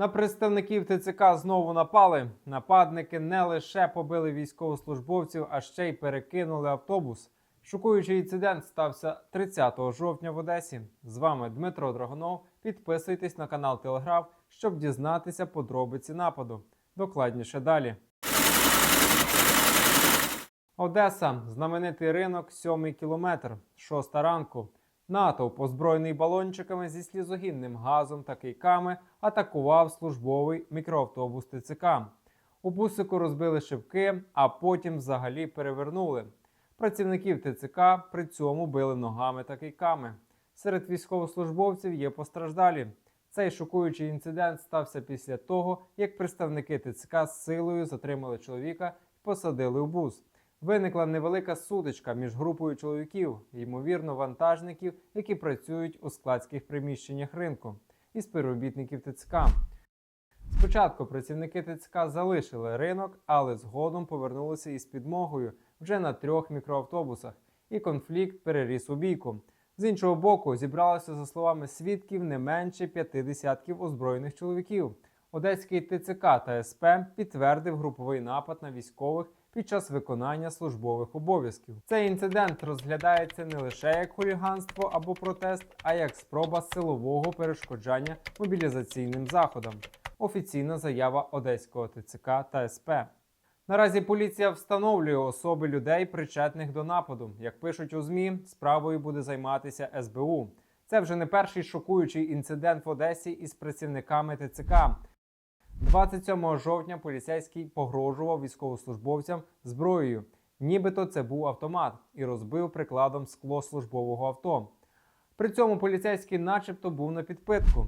На представників ТЦК знову напали. Нападники не лише побили військовослужбовців, а ще й перекинули автобус. Шокуючий інцидент стався 30 жовтня в Одесі. З вами Дмитро Драгонов. Підписуйтесь на канал Телеграф, щоб дізнатися подробиці нападу. Докладніше далі. Одеса, знаменитий ринок, сьомий кілометр, шоста ранку. Натовп, озброєний балончиками зі слізогінним газом та кийками, атакував службовий мікроавтобус ТЦК. У бусику розбили шибки, а потім взагалі перевернули. Працівників ТЦК при цьому били ногами та кийками. Серед військовослужбовців є постраждалі. Цей шокуючий інцидент стався після того, як представники ТЦК з силою затримали чоловіка і посадили у бус. Виникла невелика сутичка між групою чоловіків, ймовірно, вантажників, які працюють у складських приміщеннях ринку, і співробітників ТЦК. Спочатку працівники ТЦК залишили ринок, але згодом повернулися із підмогою вже на трьох мікроавтобусах, і конфлікт переріс у бійку. З іншого боку, зібралося, за словами свідків, не менше п'яти десятків озброєних чоловіків. Одеський ТЦК та СП підтвердив груповий напад на військових під час виконання службових обов'язків. Цей інцидент розглядається не лише як хуліганство або протест, а як спроба силового перешкоджання мобілізаційним заходам. Офіційна заява Одеського ТЦК та СП. Наразі поліція встановлює особи людей, причетних до нападу. Як пишуть у ЗМІ, справою буде займатися СБУ. Це вже не перший шокуючий інцидент в Одесі із працівниками ТЦК. 27 жовтня поліцейський погрожував військовослужбовцям зброєю, нібито це був автомат, і розбив прикладом скло службового авто. При цьому поліцейський, начебто, був на підпитку.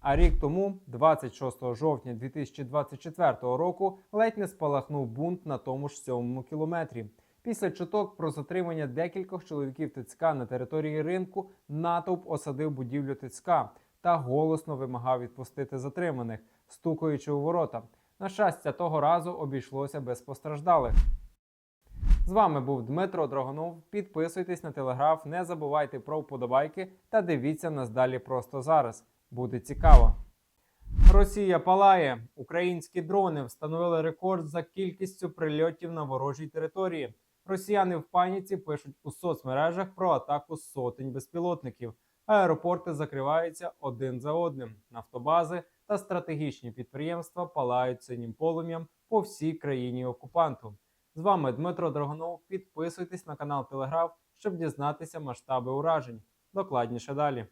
А рік тому, 26 жовтня 2024 року, ледь не спалахнув бунт на тому ж сьомому кілометрі. Після чуток про затримання декількох чоловіків ТЦК на території ринку натовп осадив будівлю ТЦК та голосно вимагав відпустити затриманих, стукаючи у ворота. На щастя, того разу обійшлося без постраждалих. З вами був Дмитро Драгонов. Підписуйтесь на телеграф, не забувайте про вподобайки та дивіться нас далі просто зараз. Буде цікаво. Росія палає. Українські дрони встановили рекорд за кількістю прильотів на ворожій території. Росіяни в паніці пишуть у соцмережах про атаку сотень безпілотників. Аеропорти закриваються один за одним. Нафтобази та стратегічні підприємства палають синім полум'ям по всій країні окупанту. З вами Дмитро Драгонов. Підписуйтесь на канал Телеграф, щоб дізнатися масштаби уражень. Докладніше далі.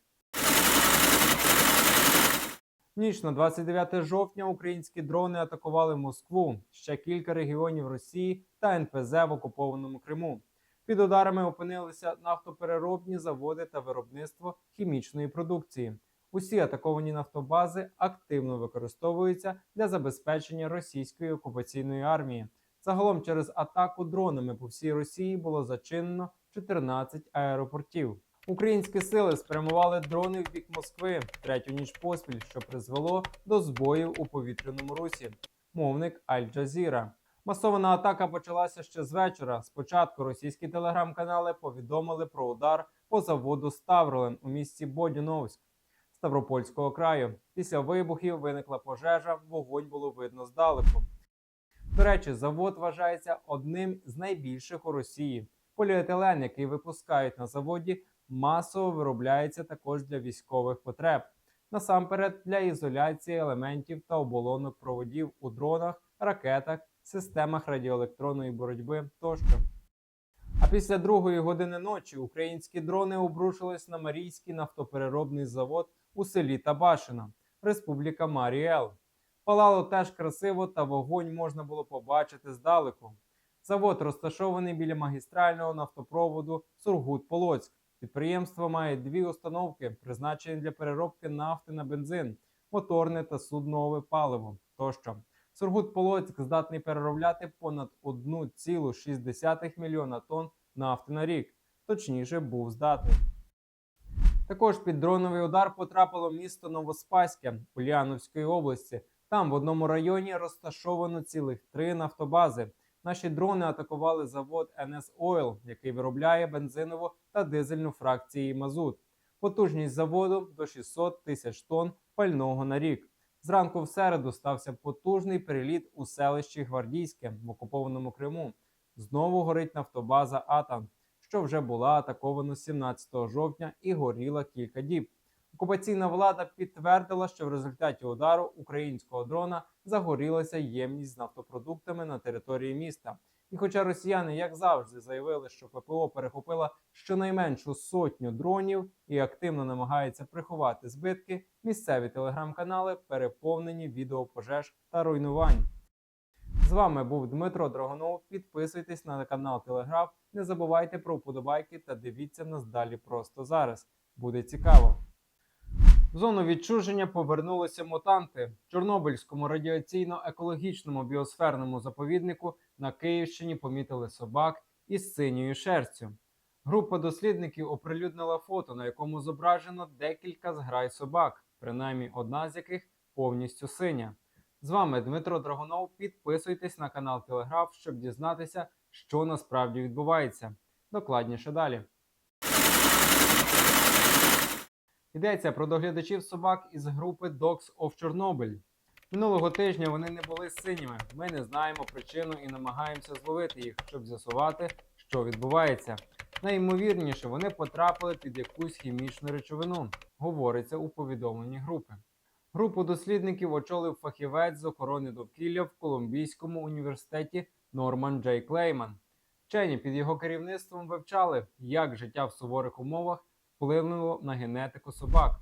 Ніч на 29 жовтня українські дрони атакували Москву, ще кілька регіонів Росії та НПЗ в окупованому Криму. Під ударами опинилися нафтопереробні заводи та виробництво хімічної продукції. Усі атаковані нафтобази активно використовуються для забезпечення російської окупаційної армії. Загалом через атаку дронами по всій Росії було зачинено 14 аеропортів. Українські сили спрямували дрони в бік Москви третю ніч поспіль, що призвело до збоїв у повітряному русі. Мовник Аль-Джазіра. Масована атака почалася ще з вечора. Спочатку російські телеграм-канали повідомили про удар по заводу Ставролен у місті Бодюновськ Ставропольського краю. Після вибухів виникла пожежа, вогонь було видно здалеку. До речі, завод вважається одним з найбільших у Росії. Поліетилен, який випускають на заводі, масово виробляється також для військових потреб. Насамперед для ізоляції елементів та оболонок проводів у дронах, ракетах, системах радіоелектронної боротьби тощо. А після другої години ночі українські дрони обрушились на Марійський нафтопереробний завод у селі Табашина, Республіка Маріел. Палало теж красиво, та вогонь можна було побачити здалеку. Завод розташований біля магістрального нафтопроводу Сургут-Полоцьк. Підприємство має дві установки, призначені для переробки нафти на бензин, моторне та суднове паливо тощо. Сургут-Полоцьк здатний переробляти понад 1,6 мільйона тонн нафти на рік. Точніше, був здатний. Також під дроновий удар потрапило місто Новоспаське Ульяновської області. Там в одному районі розташовано цілих три нафтобази. Наші дрони атакували завод NS Oil, який виробляє бензинову та дизельну фракції мазут. Потужність заводу до 600 тисяч тонн пального на рік. Зранку в середу стався потужний переліт у селищі Гвардійське в окупованому Криму. Знову горить нафтобаза Атан, що вже була атакована 17 жовтня і горіла кілька діб. Окупаційна влада підтвердила, що в результаті удару українського дрона загорілася ємність з нафтопродуктами на території міста. І хоча росіяни, як завжди, заявили, що ППО перехопила щонайменшу сотню дронів і активно намагається приховати збитки, місцеві телеграм-канали переповнені відео пожеж та руйнувань. З вами був Дмитро Драгонов. Підписуйтесь на канал Телеграф. Не забувайте про вподобайки та дивіться нас далі просто зараз. Буде цікаво. В зону відчуження повернулися мутанти Чорнобильському радіаційно-екологічному біосферному заповіднику на Київщині помітили собак із синьою шерстю. Група дослідників оприлюднила фото, на якому зображено декілька зграй собак, принаймні одна з яких повністю синя. З вами Дмитро Драгонов. Підписуйтесь на канал Телеграф, щоб дізнатися, що насправді відбувається. Докладніше далі. Йдеться про доглядачів собак із групи Dogs of Chernobyl. Минулого тижня вони не були синіми. Ми не знаємо причину і намагаємося зловити їх, щоб з'ясувати, що відбувається. Найімовірніше, вони потрапили під якусь хімічну речовину, говориться у повідомленні групи. Групу дослідників очолив фахівець з охорони довкілля в Колумбійському університеті Норман Джей Клейман. Вчені під його керівництвом вивчали, як життя в суворих умовах вплинуло на генетику собак.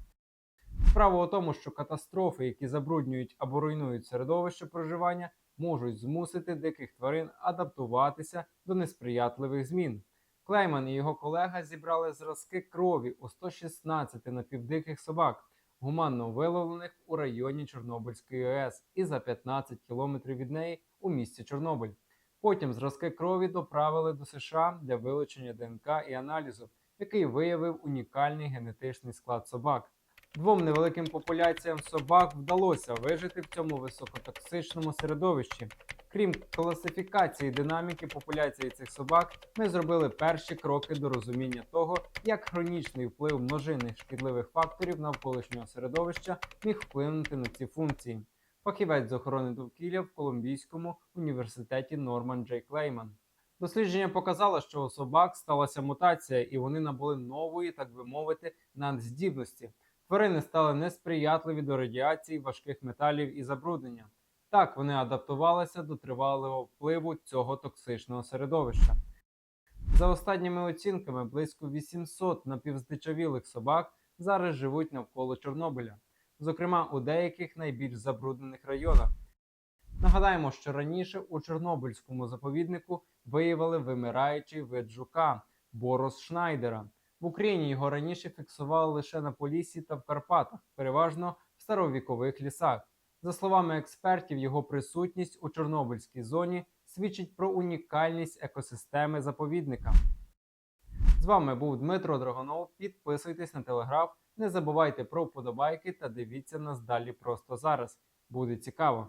Справа у тому, що катастрофи, які забруднюють або руйнують середовище проживання, можуть змусити диких тварин адаптуватися до несприятливих змін. Клейман і його колега зібрали зразки крові у 116 напівдиких собак, гуманно виловлених у районі Чорнобильської АЕС і за 15 кілометрів від неї у місті Чорнобиль. Потім зразки крові доправили до США для вилучення ДНК і аналізу, який виявив унікальний генетичний склад собак. Двом невеликим популяціям собак вдалося вижити в цьому високотоксичному середовищі. Крім класифікації динаміки популяції цих собак, ми зробили перші кроки до розуміння того, як хронічний вплив множинних шкідливих факторів навколишнього середовища міг вплинути на ці функції. Фахівець з охорони довкілля в Колумбійському університеті Норман Джей Клейман. Дослідження показало, що у собак сталася мутація, і вони набули нової, так би мовити, надздібності. Тварини стали несприятливі до радіації, важких металів і забруднення. Так вони адаптувалися до тривалого впливу цього токсичного середовища. За останніми оцінками, близько 800 напівздичавілих собак зараз живуть навколо Чорнобиля, зокрема у деяких найбільш забруднених районах. Нагадаємо, що раніше у Чорнобильському заповіднику виявили вимираючий вид жука Борос Шнайдера. В Україні його раніше фіксували лише на Поліссі та в Карпатах, переважно в старовікових лісах. За словами експертів, його присутність у Чорнобильській зоні свідчить про унікальність екосистеми заповідника. З вами був Дмитро Драгонов. Підписуйтесь на телеграф, не забувайте про вподобайки та дивіться нас далі просто зараз. Буде цікаво.